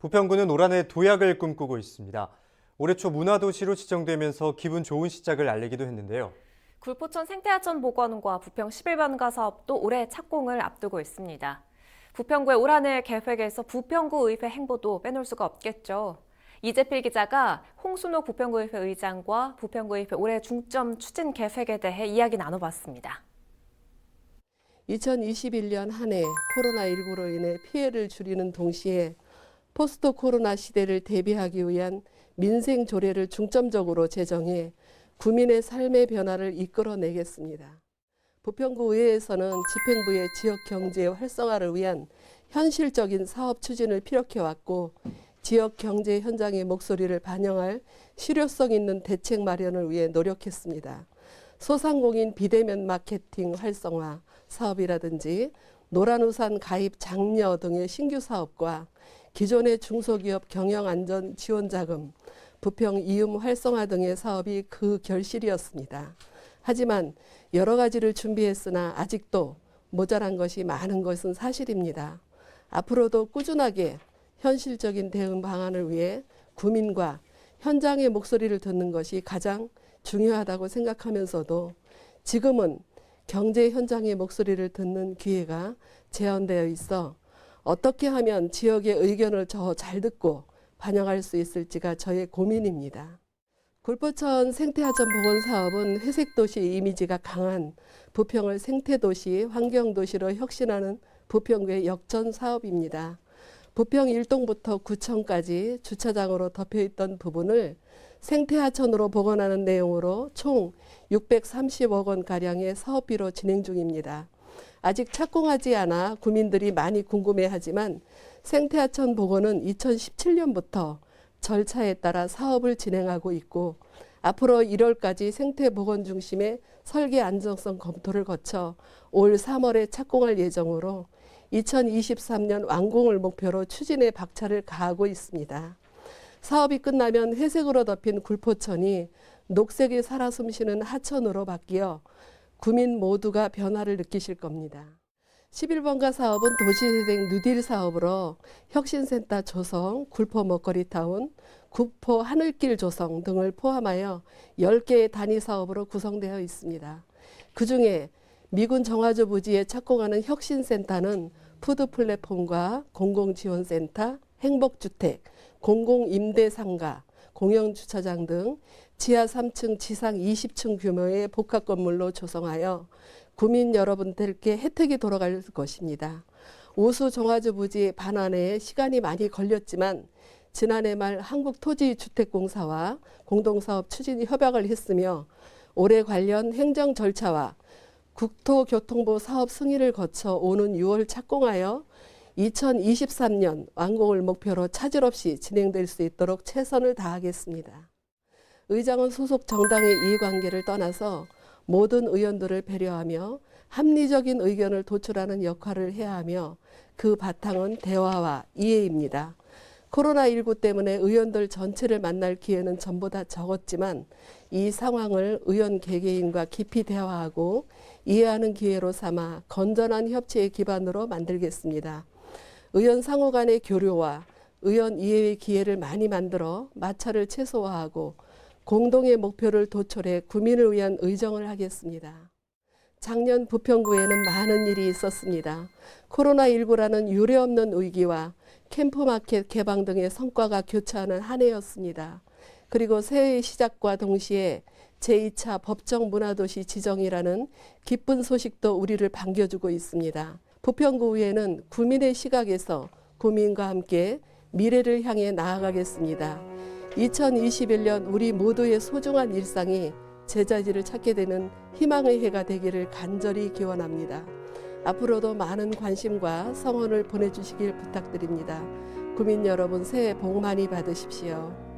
부평구는 올 한해 도약을 꿈꾸고 있습니다. 올해 초 문화도시로 지정되면서 기분 좋은 시작을 알리기도 했는데요. 굴포천 생태하천 복원과 부평 11번가 사업도 올해 착공을 앞두고 있습니다. 부평구의 올 한해 계획에서 부평구 의회 행보도 빼놓을 수가 없겠죠. 이재필 기자가 홍순호 부평구의회 의장과 부평구의회 올해 중점 추진 계획에 대해 이야기 나눠봤습니다. 2021년 한 해 코로나19로 인해 피해를 줄이는 동시에 포스트 코로나 시대를 대비하기 위한 민생 조례를 중점적으로 제정해 구민의 삶의 변화를 이끌어내겠습니다. 부평구 의회에서는 집행부의 지역 경제 활성화를 위한 현실적인 사업 추진을 피력해 왔고 지역 경제 현장의 목소리를 반영할 실효성 있는 대책 마련을 위해 노력했습니다. 소상공인 비대면 마케팅 활성화 사업이라든지 노란우산 가입 장려 등의 신규 사업과 기존의 중소기업 경영 안전 지원 자금, 부평 이음 활성화 등의 사업이 그 결실이었습니다. 하지만 여러 가지를 준비했으나 아직도 모자란 것이 많은 것은 사실입니다. 앞으로도 꾸준하게 현실적인 대응 방안을 위해 구민과 현장의 목소리를 듣는 것이 가장 중요하다고 생각하면서도 지금은 경제 현장의 목소리를 듣는 기회가 제한되어 있어 어떻게 하면 지역의 의견을 더 잘 듣고 반영할 수 있을지가 저의 고민입니다. 굴포천 생태하천 복원 사업은 회색 도시 이미지가 강한 부평을 생태 도시, 환경 도시로 혁신하는 부평구의 역전 사업입니다. 부평 1동부터 구청까지 주차장으로 덮여 있던 부분을 생태하천으로 복원하는 내용으로 총 630억 원 가량의 사업비로 진행 중입니다. 아직 착공하지 않아 구민들이 많이 궁금해하지만 생태하천 복원은 2017년부터 절차에 따라 사업을 진행하고 있고 앞으로 1월까지 생태 복원 중심의 설계 안정성 검토를 거쳐 올 3월에 착공할 예정으로 2023년 완공을 목표로 추진에 박차를 가하고 있습니다. 사업이 끝나면 회색으로 덮인 굴포천이 녹색이 살아 숨쉬는 하천으로 바뀌어 구민 모두가 변화를 느끼실 겁니다. 11번가 사업은 도시재생 뉴딜 사업으로 혁신센터 조성, 굴포 먹거리 타운, 구포 하늘길 조성 등을 포함하여 10개의 단위 사업으로 구성되어 있습니다. 그 중에 미군 정화조 부지에 착공하는 혁신센터는 푸드 플랫폼과 공공지원센터, 행복주택, 공공임대상가, 공영 주차장 등 지하 3층, 지상 20층 규모의 복합 건물로 조성하여 구민 여러분들께 혜택이 돌아갈 것입니다. 오수 정화조 부지 반환에 시간이 많이 걸렸지만 지난해 말 한국토지주택공사와 공동사업 추진 협약을 했으며 올해 관련 행정 절차와 국토교통부 사업 승인을 거쳐 오는 6월 착공하여 2023년 완공을 목표로 차질 없이 진행될 수 있도록 최선을 다하겠습니다. 의장은 소속 정당의 이해관계를 떠나서 모든 의원들을 배려하며 합리적인 의견을 도출하는 역할을 해야 하며 그 바탕은 대화와 이해입니다. 코로나19 때문에 의원들 전체를 만날 기회는 전보다 적었지만 이 상황을 의원 개개인과 깊이 대화하고 이해하는 기회로 삼아 건전한 협치의 기반으로 만들겠습니다. 의원 상호 간의 교류와 의원 이해의 기회를 많이 만들어 마찰을 최소화하고 공동의 목표를 도출해 구민을 위한 의정을 하겠습니다. 작년 부평구에는 많은 일이 있었습니다. 코로나19라는 유례없는 위기와 캠프마켓 개방 등의 성과가 교차하는 한 해였습니다. 그리고 새해의 시작과 동시에 제2차 법정 문화도시 지정이라는 기쁜 소식도 우리를 반겨주고 있습니다. 부평구의회는 구민의 시각에서 구민과 함께 미래를 향해 나아가겠습니다. 2021년 우리 모두의 소중한 일상이 제자리를 찾게 되는 희망의 해가 되기를 간절히 기원합니다. 앞으로도 많은 관심과 성원을 보내주시길 부탁드립니다. 구민 여러분 새해 복 많이 받으십시오.